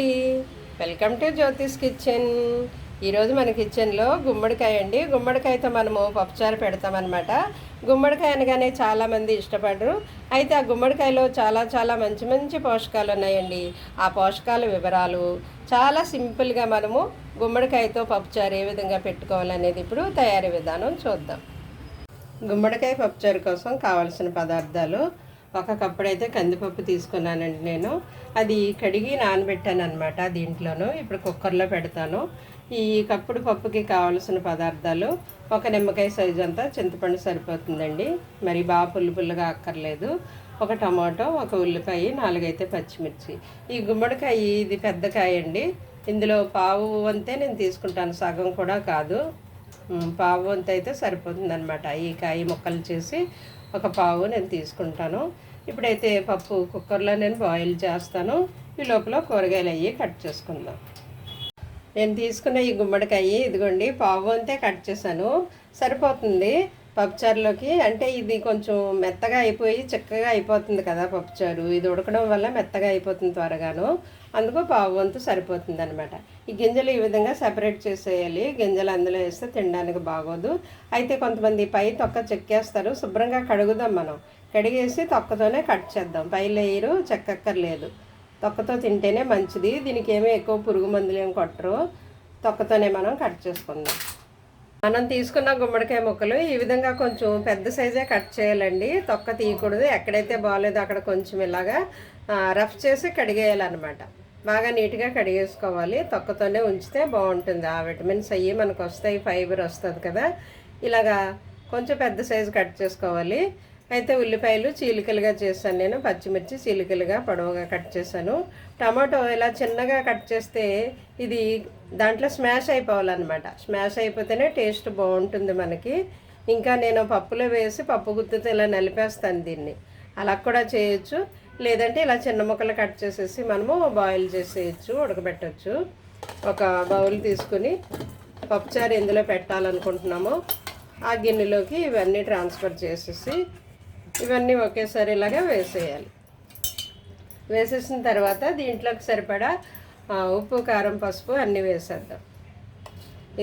అండి welcome to Jyothish kitchen. ఈరోజు మన కిచెన్లో గుమ్మడికాయ అండి. గుమ్మడికాయతో మనము పప్పుచారు పెడతామన్నమాట. గుమ్మడికాయ అనగానే చాలామంది ఇష్టపడరు. అయితే ఆ గుమ్మడికాయలో చాలా చాలా మంచి మంచి పోషకాలు ఉన్నాయండి. ఆ పోషకాల వివరాలు చాలా సింపుల్గా మనము గుమ్మడికాయతో పప్పుచారు ఏ విధంగా పెట్టుకోవాలనేది ఇప్పుడు తయారీ విధానం చూద్దాం. గుమ్మడికాయ పప్పుచారు కోసం కావలసిన పదార్థాలు ఒక కప్పుడైతే కందిపప్పు తీసుకున్నానండి నేను. అది కడిగి నానబెట్టాను అనమాట దీంట్లోనూ. ఇప్పుడు కుక్కర్లో పెడతాను. ఈ కప్పుడు పప్పుకి కావలసిన పదార్థాలు ఒక నిమ్మకాయ సైజు అంతా చింతపండు సరిపోతుందండి. మరి బాగా పుల్లు పుల్లుగా అక్కర్లేదు. ఒక టమాటో ఒక ఉల్లిపాయ నాలుగైతే పచ్చిమిర్చి. ఈ గుమ్మడికాయ ఇది పెద్ద కాయ అండి ఇందులో పావు అంతే నేను తీసుకుంటాను. సగం కూడా కాదు. పావు వంత అయితే సరిపోతుంది అనమాట ఈ కాయ ముక్కలు చేసి ఒక పావు నేను తీసుకుంటాను. ఇప్పుడైతే పప్పు కుక్కర్లో నేను బాయిల్ చేస్తాను. ఈ లోపల కూరగాయలు అయ్యి కట్ చేసుకుందాం. నేను తీసుకున్న ఈ గుమ్మడికాయ ఇదిగోండి పావు అంతే కట్ చేశాను. సరిపోతుంది పప్పుచారులోకి అంటే ఇది కొంచెం మెత్తగా అయిపోయి చిక్కగా అయిపోతుంది కదా పప్పుచారు ఇది ఉడకడం వల్ల మెత్తగా అయిపోతుంది త్వరగాను. అందుకు పావు వంతు సరిపోతుంది అనమాట ఈ గింజలు ఈ విధంగా సెపరేట్ చేసేయాలి. గింజలు అందులో వేస్తే తినడానికి బాగోదు. అయితే కొంతమంది పై తొక్క చెక్కేస్తారు. శుభ్రంగా కడుగుదాం మనం. కడిగేసి తొక్కతోనే కట్ చేద్దాం. పై లేయరు చెక్కక్కర్లేదు. తొక్కతో తింటేనే మంచిది. దీనికి ఏమీ ఎక్కువ పురుగు మందులు ఏం కొట్టరు. తొక్కతోనే మనం కట్ చేసుకుందాం. మనం తీసుకున్న గుమ్మడికాయ ముక్కలు ఈ విధంగా కొంచెం పెద్ద సైజే కట్ చేయాలండి. తొక్క తీయకూడదు. ఎక్కడైతే బాగాలేదో అక్కడ కొంచెం ఇలాగా రఫ్ చేసి కడిగేయాలన్నమాట. బాగా నీట్గా కడిగేసుకోవాలి. తొక్కతోనే ఉంచితే బాగుంటుంది. ఆ విటమిన్స్ అయ్యి మనకు వస్తాయి. ఫైబర్ వస్తుంది కదా. ఇలాగా కొంచెం పెద్ద సైజు కట్ చేసుకోవాలి. అయితే ఉల్లిపాయలు చీలికలుగా చేశాను నేను. పచ్చిమిర్చి చీలికలుగా పొడవుగా కట్ చేశాను. టమాటో ఇలా చిన్నగా కట్ చేస్తే ఇది దాంట్లో స్మాష్ అయిపోవాలన్నమాట. స్మాష్ అయిపోతేనే టేస్ట్ బాగుంటుంది మనకి. ఇంకా నేను పప్పులో వేసి పప్పు గుత్తితో ఇలా నలిపేస్తాను దీన్ని. అలా కూడా చేయొచ్చు. లేదంటే ఇలా చిన్న ముక్కలు కట్ చేసేసి మనము బాయిల్ చేసేయచ్చు ఉడకబెట్టచ్చు. ఒక బౌల్ తీసుకుని పప్పుచారు ఎందులో పెట్టాలనుకుంటున్నామో. ఆ గిన్నెలోకి ఇవన్నీ ట్రాన్స్ఫర్ చేసేసి ఇవన్నీ ఒకేసారి ఇలాగా వేసేయాలి. వేసేసిన తర్వాత దీంట్లోకి సరిపడా ఉప్పు కారం పసుపు అన్నీ వేసేద్దాం.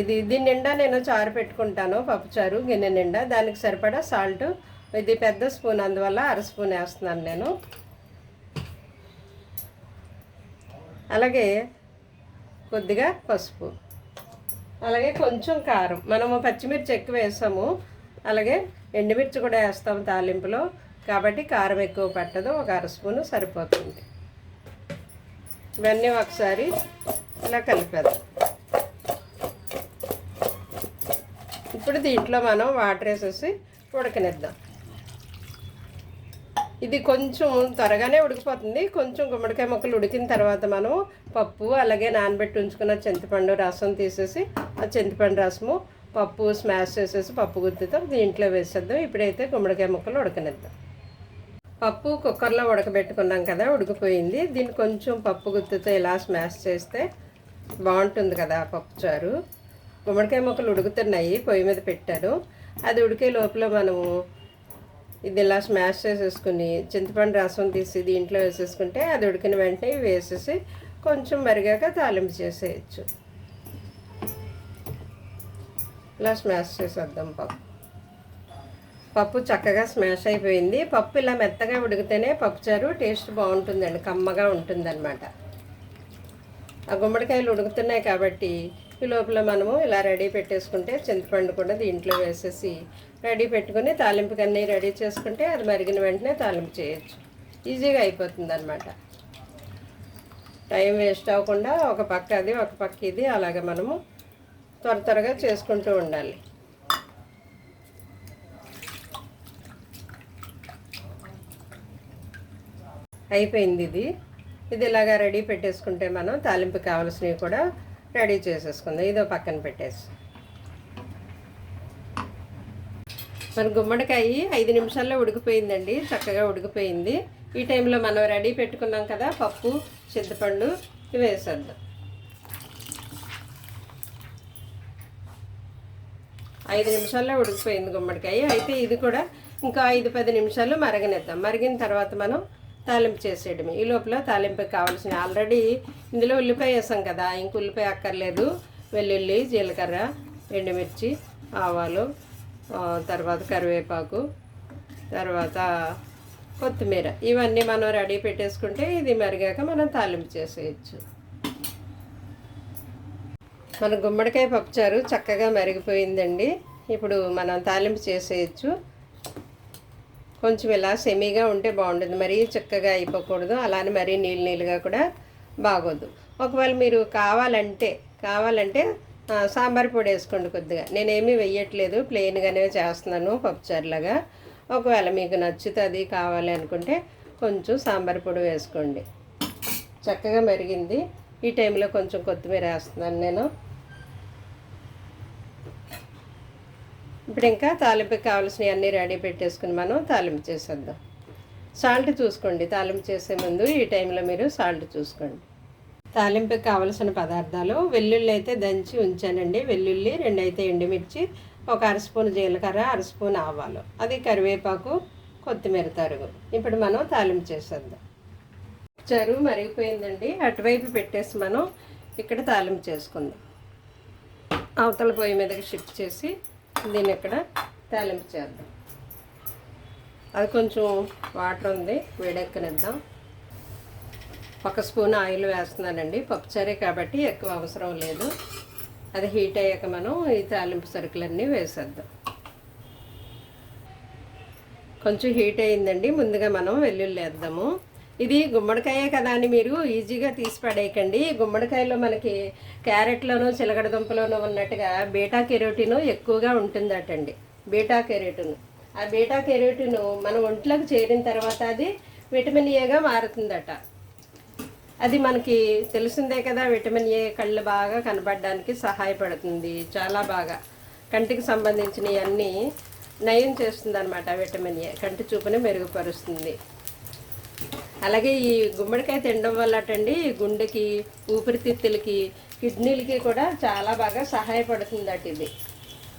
ఇది దీని నిండా నేను చారు పెట్టుకుంటాను పప్పుచారు గిన్నె నిండా. దానికి సరిపడా సాల్ట్ ఇది పెద్ద స్పూన్ అందువల్ల అర స్పూన్ వేస్తున్నాను నేను. అలాగే కొద్దిగా పసుపు. అలాగే కొంచెం కారం. మనము పచ్చిమిర్చి ఎక్కువ వేసాము. అలాగే ఎండుమిర్చి కూడా వేస్తాము తాలింపులో. కాబట్టి కారం ఎక్కువ పట్టదు. ఒక అర స్పూను సరిపోతుంది. ఇవన్నీ ఒకసారి ఇలా కలిపేద్దాం. ఇప్పుడు దీంట్లో మనం వాటర్ వేసేసి ఉడకనిద్దాం. ఇది కొంచెం త్వరగానే ఉడికిపోతుంది. కొంచెం గుమ్మడికాయ ముక్కలు ఉడికిన తర్వాత మనం పప్పు అలాగే నానబెట్టి ఉంచుకున్న చింతపండు రసం తీసేసి ఆ చింతపండు రసము పప్పు స్మాష్ చేసేసి పప్పు గుత్తితో దీంట్లో వేసేద్దాం. ఇప్పుడైతే గుమ్మడికాయ ముక్కలు ఉడకనిద్దాం. పప్పు కుక్కర్లో ఉడకబెట్టుకున్నాం కదా ఉడికిపోయింది. దీన్ని కొంచెం పప్పు గుత్తుతో ఇలా స్మాష్ చేస్తే బాగుంటుంది కదా పప్పు చారు. గుమ్మడికాయ ముక్కలు ఉడుకుతున్నాయి పొయ్యి మీద పెట్టాను. అది ఉడికే లోపల మనము ఇది ఇలా స్మాష్ చేసేసుకుని చింతపండు రసం తీసి దీంట్లో వేసేసుకుంటే అది ఉడికిన వెంటనే వేసేసి కొంచెం మరిగాక తాలింపు చేసేయచ్చు. ఇలా స్మాష్ చేసేద్దాం పప్పు. పప్పు చక్కగా స్మాష్ అయిపోయింది. పప్పు ఇలా మెత్తగా ఉడికితేనే పప్పుచారు టేస్ట్ బాగుంటుందండి కమ్మగా ఉంటుందన్నమాట. ఆ గుమ్మడికాయలు ఉడుకుతున్నాయి కాబట్టి ఈ లోపల మనము ఇలా రెడీ పెట్టేసుకుంటే చింతపండు కూడా దీంట్లో వేసేసి రెడీ పెట్టుకుని తాలింపుకి అన్నీ రెడీ చేసుకుంటే అది మరిగిన వెంటనే తాలింపు చేయొచ్చు. ఈజీగా అయిపోతుంది అనమాట టైం వేస్ట్ అవ్వకుండా ఒక పక్క అది ఒక పక్క ఇది అలాగ మనము త్వర త్వరగా చేసుకుంటూ ఉండాలి. అయిపోయింది ఇది. ఇది ఇలాగా రెడీ పెట్టేసుకుంటే మనం తాలింపు కావాల్సినవి కూడా రెడీ చేసేసుకుందాం. ఇదో పక్కన పెట్టేసి. మన గుమ్మడికాయ ఐదు నిమిషాల్లో ఉడికిపోయిందండి. చక్కగా ఉడికిపోయింది. ఈ టైంలో మనం రెడీ పెట్టుకున్నాం కదా పప్పు చింతపండు ఇవి వేసేద్దాం. ఐదు నిమిషాల్లో ఉడికిపోయింది గుమ్మడికాయ. అయితే ఇది కూడా ఇంకా ఐదు పది నిమిషాలు మరగనిద్దాం. మరిగిన తర్వాత మనం తాలింపు చేసేయడమే. ఈ లోపల తాలింపుకి కావాల్సిన ఆల్రెడీ ఇందులో ఉల్లిపాయ వేసాం కదా ఇంక ఉల్లిపాయ అక్కర్లేదు. వెల్లుల్లి జీలకర్ర ఎండుమిర్చి ఆవాలు తర్వాత కరివేపాకు తర్వాత కొత్తిమీర. ఇవన్నీ మనం రెడీ పెట్టేసుకుంటే ఇది మరిగాక మనం తాలింపు చేసేయచ్చు. మన గుమ్మడికాయ పప్పుచారు చక్కగా మరిగిపోయిందండి. ఇప్పుడు మనం తాలింపు చేసేయచ్చు. కొంచెం ఇలా సెమీగా ఉంటే బాగుంటుంది. మరీ చక్కగా అయిపోకూడదు. అలానే మరీ నీళ్ళు నీళ్ళుగా కూడా బాగోదు. ఒకవేళ మీరు కావాలంటే కావాలంటే సాంబార్ పొడి వేసుకోండి కొద్దిగా. నేనేమీ వెయ్యట్లేదు. ప్లెయిన్గానే చేస్తున్నాను పప్పుచారులాగా. ఒకవేళ మీకు నచ్చుతుంది కావాలి అనుకుంటే కొంచెం సాంబార్ పొడి వేసుకోండి. చక్కగా మరిగింది. ఈ టైంలో కొంచెం కొత్తిమీర వేస్తున్నాను నేను. ఇప్పుడు ఇంకా తాలింపుకి కావాల్సినవి అన్నీ రెడీ పెట్టేసుకుని మనం తాలింపు చేసేద్దాం. సాల్ట్ చూసుకోండి. తాలింపు చేసే ముందు ఈ టైంలో మీరు సాల్ట్ చూసుకోండి. తాలింపుకి కావలసిన పదార్థాలు వెల్లుల్లి అయితే దంచి ఉంచానండి. వెల్లుల్లి రెండు అయితే ఎండుమిర్చి ఒక అర స్పూన్ జీలకర్ర అర స్పూన్ ఆవాలు. అది కరివేపాకు కొత్తిమీర తరుగు. ఇప్పుడు మనం తాలింపు చేసేద్దాం. చెరువు మరిగిపోయిందండి. అటువైపు పెట్టేసి మనం ఇక్కడ తాలింపు చేసుకుందాం. అవతల పొయ్యి మీదకి షిఫ్ట్ చేసి దీన్ని ఇక్కడ తాలింపు చేద్దాం. అది కొంచెం వాటర్ ఉంది వేడెక్కనిద్దాం. ఒక స్పూన్ ఆయిల్ వేస్తున్నానండి పప్పుచారే కాబట్టి ఎక్కువ అవసరం లేదు. అది హీట్ అయ్యాక మనం ఈ తాలింపు సరుకులన్నీ వేసేద్దాం. కొంచెం హీట్ అయిందండి ముందుగా మనం వెల్లుల్లి వేద్దాము. ఇది గుమ్మడికాయే కదా అని మీరు ఈజీగా తీసి పడేయకండి. గుమ్మడికాయలో మనకి క్యారెట్లోనూ చిలకడ దుంపలోనూ ఉన్నట్టుగా బీటా కెరోటిన్ ఎక్కువగా ఉంటుందటండి. Beta carotene. ఆ బీటా కెరోటిన్ మన ఒంట్లోకి చేరిన తర్వాత అది విటమిన్ ఏగా మారుతుందట. అది మనకి తెలిసిందే కదా విటమిన్ ఏ కళ్ళు బాగా కనబడడానికి సహాయపడుతుంది చాలా బాగా. కంటికి సంబంధించినవి అన్నీ నయం చేస్తుంది అనమాట విటమిన్ ఏ. కంటి చూపుని మెరుగుపరుస్తుంది. అలాగే ఈ గుమ్మడికాయ తినడం వల్ల అటండి గుండెకి ఊపిరితిత్తులకి కిడ్నీలకి కూడా చాలా బాగా సహాయపడుతుందట ఇది.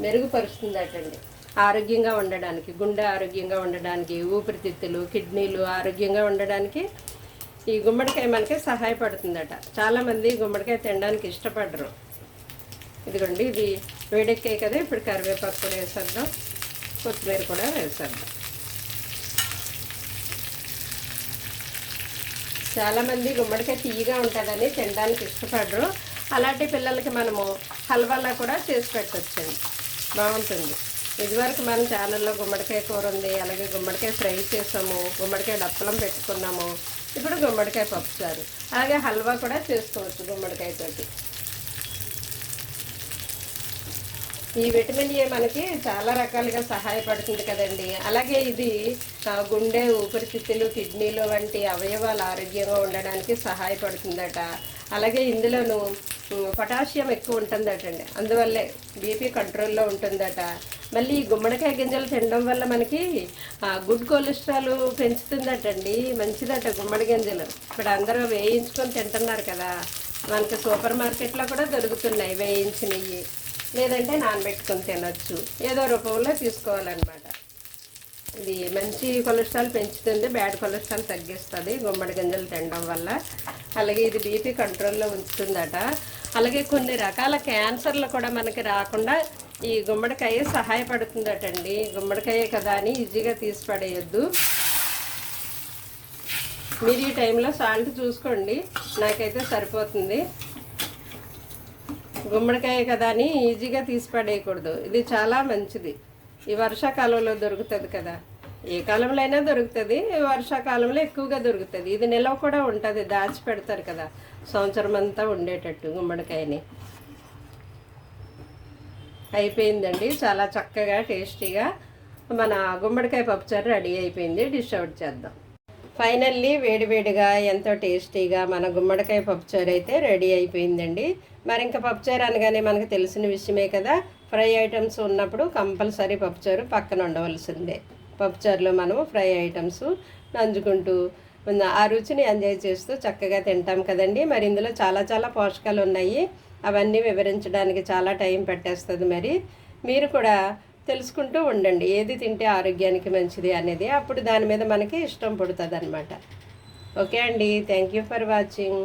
మెరుగుపరుస్తుందటండి. ఆరోగ్యంగా ఉండడానికి గుండె ఆరోగ్యంగా ఉండడానికి ఊపిరితిత్తులు కిడ్నీలు ఆరోగ్యంగా ఉండడానికి ఈ గుమ్మడికాయ మనకి సహాయపడుతుందట. చాలామంది గుమ్మడికాయ తినడానికి ఇష్టపడరు. ఇదిగోండి ఇది వేడెక్కాయి కదా ఇప్పుడు కరివేపాకు కూడా వేసేద్దాం. కొత్తిమీర కూడా వేసేద్దాం. చాలామంది గుమ్మడికాయ తీయగా ఉంటుందని తినడానికి ఇష్టపడరు. అలాంటి పిల్లలకి మనము హల్వాలా కూడా చేసి పెట్టచ్చండి. బాగుంటుంది. ఇదివరకు మన ఛానల్లో గుమ్మడికాయ కూర ఉంది అలాగే గుమ్మడికాయ ఫ్రై చేసాము గుమ్మడికాయ డప్పలం పెట్టుకున్నాము. ఇప్పుడు గుమ్మడికాయ పప్పుచారు అలాగే హల్వా కూడా చేసుకోవచ్చు గుమ్మడికాయతోటి ఈ విటమిన్ ఏ మనకి చాలా రకాలుగా సహాయపడుతుంది కదండి. అలాగే ఇది గుండె ఊపిరితిత్తులు కిడ్నీలు వంటి అవయవాలు ఆరోగ్యంగా ఉండడానికి సహాయపడుతుందట. అలాగే ఇందులోను పొటాషియం ఎక్కువ ఉంటుందటండి. అందువల్లే బీపీ కంట్రోల్లో ఉంటుందట. మళ్ళీ ఈ గుమ్మడికాయ గింజలు తినడం వల్ల మనకి గుడ్ కొలెస్ట్రాల్ పెంచుతుందటండి. మంచిదట గుమ్మడి గింజలు. ఇప్పుడు అందరూ వేయించుకొని తింటున్నారు కదా. మనకి సూపర్ మార్కెట్లో కూడా దొరుకుతున్నాయి వేయించినవి. లేదంటే నానబెట్టుకొని తినొచ్చు. ఏదో రూపంలో తీసుకోవాలన్నమాట. ఇది మంచి కొలెస్ట్రాల్ పెంచుతుంది బ్యాడ్ కొలెస్ట్రాల్ తగ్గిస్తుంది గుమ్మడి గింజలు తినడం వల్ల. అలాగే ఇది బీపీ కంట్రోల్లో ఉంచుతుందట అలాగే కొన్ని రకాల క్యాన్సర్లు కూడా మనకి రాకుండా ఈ గుమ్మడికాయ సహాయపడుతుందటండి. గుమ్మడికాయ కదా అని ఈజీగా తీసి పడేయద్దు. మీరు ఈ టైంలో సాల్ట్ చూసుకోండి. నాకైతే సరిపోతుంది. గుమ్మడికాయ కదా అని ఈజీగా తీసి పడేయకూడదు. ఇది చాలా మంచిది. ఈ వర్షాకాలంలో దొరుకుతుంది కదా. ఏ కాలంలో అయినా దొరుకుతుంది వర్షాకాలంలో ఎక్కువగా దొరుకుతుంది. ఇది నిల్వ కూడా ఉంటుంది. దాచి పెడతారు కదా. సంవత్సరం అంతా ఉండేటట్టు గుమ్మడికాయని. అయిపోయిందండి. చాలా చక్కగా టేస్టీగా మన గుమ్మడికాయ పప్పుచారు రెడీ అయిపోయింది. డిష్ అవుట్ చేద్దాం. ఫైనల్లీ వేడివేడిగా ఎంతో టేస్టీగా మన గుమ్మడికాయ పప్పుచారు అయితే రెడీ అయిపోయిందండి. మరి ఇంకా పప్పుచారు అనగానే మనకు తెలిసిన విషయమే కదా ఫ్రై ఐటమ్స్ ఉన్నప్పుడు కంపల్సరీ పప్పుచారు పక్కన ఉండవలసిందే. పప్పుచారులో మనము ఫ్రై ఐటమ్స్ నంజుకుంటూ ఆ రుచిని ఎంజాయ్ చేస్తూ చక్కగా తింటాం కదండి. మరి ఇందులో చాలా చాలా పోషకాలు ఉన్నాయి. అవన్నీ వివరించడానికి చాలా టైం పట్టేస్తుంది మరి. మీరు కూడా తెలుసుకుంటూ ఉండండి. ఏది తింటే ఆరోగ్యానికి మంచిది అనేది అప్పుడు దాని మీద మనకి ఇష్టం పుడుతుంది అనమాట ఓకే అండి. Thank you for watching.